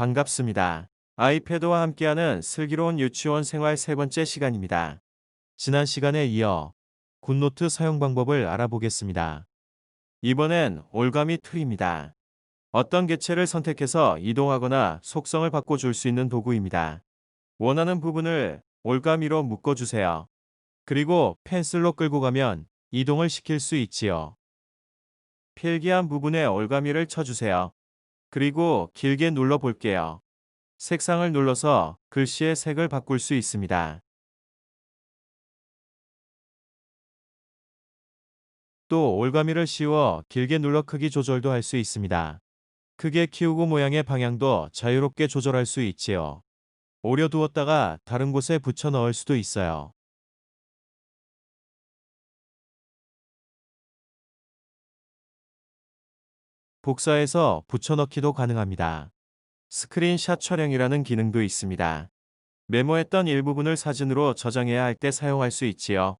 반갑습니다. 아이패드와 함께하는 슬기로운 유치원 생활 세 번째 시간입니다. 지난 시간에 이어 굿노트 사용 방법을 알아보겠습니다. 이번엔 올가미 툴입니다. 어떤 개체를 선택해서 이동하거나 속성을 바꿔줄 수 있는 도구입니다. 원하는 부분을 올가미로 묶어주세요. 그리고 펜슬로 끌고 가면 이동을 시킬 수 있지요. 필기한 부분에 올가미를 쳐주세요. 그리고 길게 눌러 볼게요. 색상을 눌러서 글씨의 색을 바꿀 수 있습니다. 또 올가미를 씌워 길게 눌러 크기 조절도 할 수 있습니다. 크게 키우고 모양의 방향도 자유롭게 조절할 수 있지요. 오려 두었다가 다른 곳에 붙여 넣을 수도 있어요. 복사해서 붙여넣기도 가능합니다. 스크린샷 촬영이라는 기능도 있습니다. 메모했던 일부분을 사진으로 저장해야 할 때 사용할 수 있지요.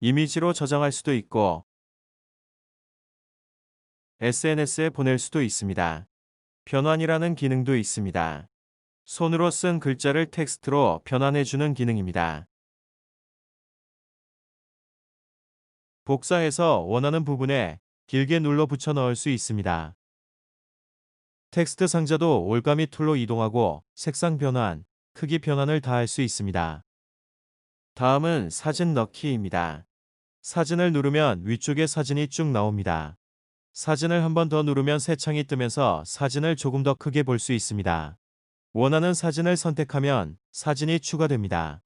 이미지로 저장할 수도 있고 SNS에 보낼 수도 있습니다. 변환이라는 기능도 있습니다. 손으로 쓴 글자를 텍스트로 변환해주는 기능입니다. 복사해서 원하는 부분에 길게 눌러 붙여 넣을 수 있습니다. 텍스트 상자도 올가미 툴로 이동하고 색상 변환, 크기 변환을 다 할 수 있습니다. 다음은 사진 넣기입니다. 사진을 누르면 위쪽에 사진이 쭉 나옵니다. 사진을 한 번 더 누르면 새 창이 뜨면서 사진을 조금 더 크게 볼 수 있습니다. 원하는 사진을 선택하면 사진이 추가됩니다.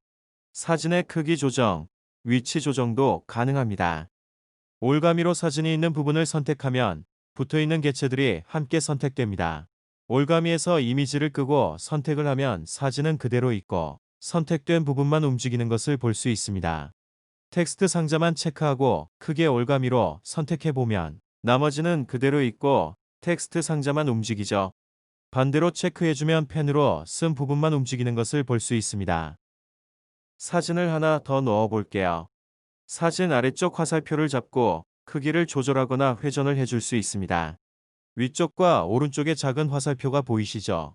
사진의 크기 조정, 위치 조정도 가능합니다. 올가미로 사진이 있는 부분을 선택하면 붙어있는 개체들이 함께 선택됩니다. 올가미에서 이미지를 끄고 선택을 하면 사진은 그대로 있고 선택된 부분만 움직이는 것을 볼 수 있습니다. 텍스트 상자만 체크하고 크게 올가미로 선택해보면 나머지는 그대로 있고 텍스트 상자만 움직이죠. 반대로 체크해주면 펜으로 쓴 부분만 움직이는 것을 볼 수 있습니다. 사진을 하나 더 넣어 볼게요. 사진 아래쪽 화살표를 잡고 크기를 조절하거나 회전을 해줄 수 있습니다. 위쪽과 오른쪽에 작은 화살표가 보이시죠?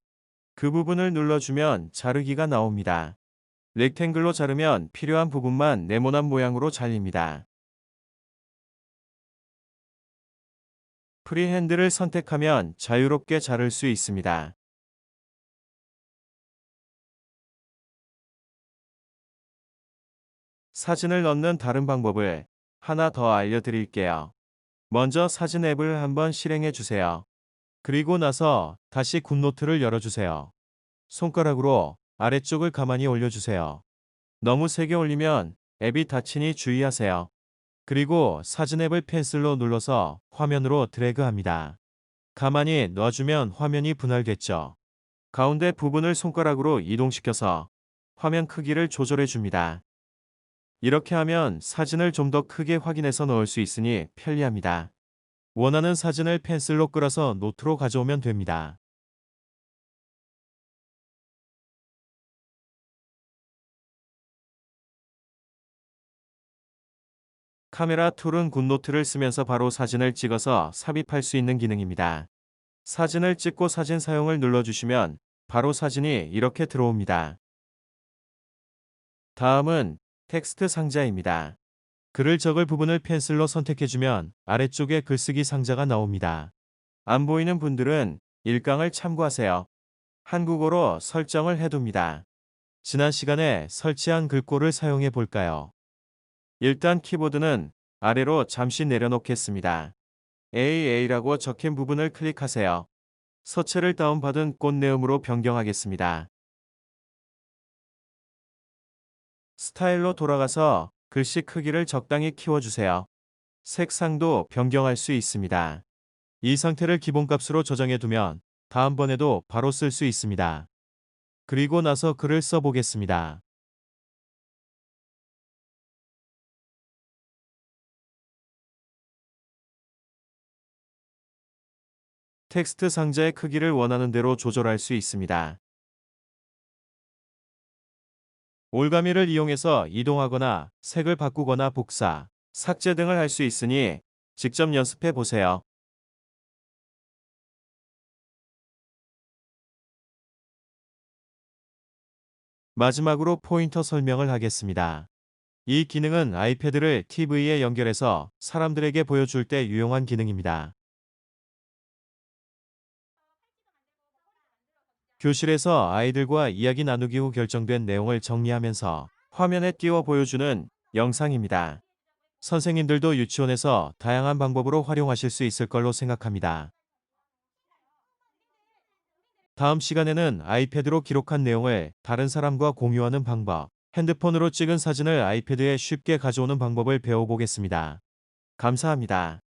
그 부분을 눌러주면 자르기가 나옵니다. 렉탱글로 자르면 필요한 부분만 네모난 모양으로 잘립니다. 프리핸드를 선택하면 자유롭게 자를 수 있습니다. 사진을 넣는 다른 방법을 하나 더 알려드릴게요. 먼저 사진 앱을 한번 실행해 주세요. 그리고 나서 다시 굿노트를 열어주세요. 손가락으로 아래쪽을 가만히 올려주세요. 너무 세게 올리면 앱이 닫히니 주의하세요. 그리고 사진 앱을 펜슬로 눌러서 화면으로 드래그합니다. 가만히 놔주면 화면이 분할됐죠. 가운데 부분을 손가락으로 이동시켜서 화면 크기를 조절해 줍니다. 이렇게 하면 사진을 좀 더 크게 확인해서 넣을 수 있으니 편리합니다. 원하는 사진을 펜슬로 끌어서 노트로 가져오면 됩니다. 카메라 툴은 굿노트를 쓰면서 바로 사진을 찍어서 삽입할 수 있는 기능입니다. 사진을 찍고 사진 사용을 눌러주시면 바로 사진이 이렇게 들어옵니다. 다음은 텍스트 상자입니다. 글을 적을 부분을 펜슬로 선택해주면 아래쪽에 글쓰기 상자가 나옵니다. 안 보이는 분들은 일강을 참고하세요. 한국어로 설정을 해둡니다. 지난 시간에 설치한 글꼴을 사용해 볼까요? 일단 키보드는 아래로 잠시 내려놓겠습니다. AA라고 적힌 부분을 클릭하세요. 서체를 다운받은 꽃 내음으로 변경하겠습니다. 스타일로 돌아가서 글씨 크기를 적당히 키워주세요. 색상도 변경할 수 있습니다. 이 상태를 기본값으로 저장해 두면 다음번에도 바로 쓸 수 있습니다. 그리고 나서 글을 써보겠습니다. 텍스트 상자의 크기를 원하는 대로 조절할 수 있습니다. 올가미를 이용해서 이동하거나 색을 바꾸거나 복사, 삭제 등을 할 수 있으니 직접 연습해 보세요. 마지막으로 포인터 설명을 하겠습니다. 이 기능은 아이패드를 TV에 연결해서 사람들에게 보여줄 때 유용한 기능입니다. 교실에서 아이들과 이야기 나누기 후 결정된 내용을 정리하면서 화면에 띄워 보여주는 영상입니다. 선생님들도 유치원에서 다양한 방법으로 활용하실 수 있을 걸로 생각합니다. 다음 시간에는 아이패드로 기록한 내용을 다른 사람과 공유하는 방법, 핸드폰으로 찍은 사진을 아이패드에 쉽게 가져오는 방법을 배워보겠습니다. 감사합니다.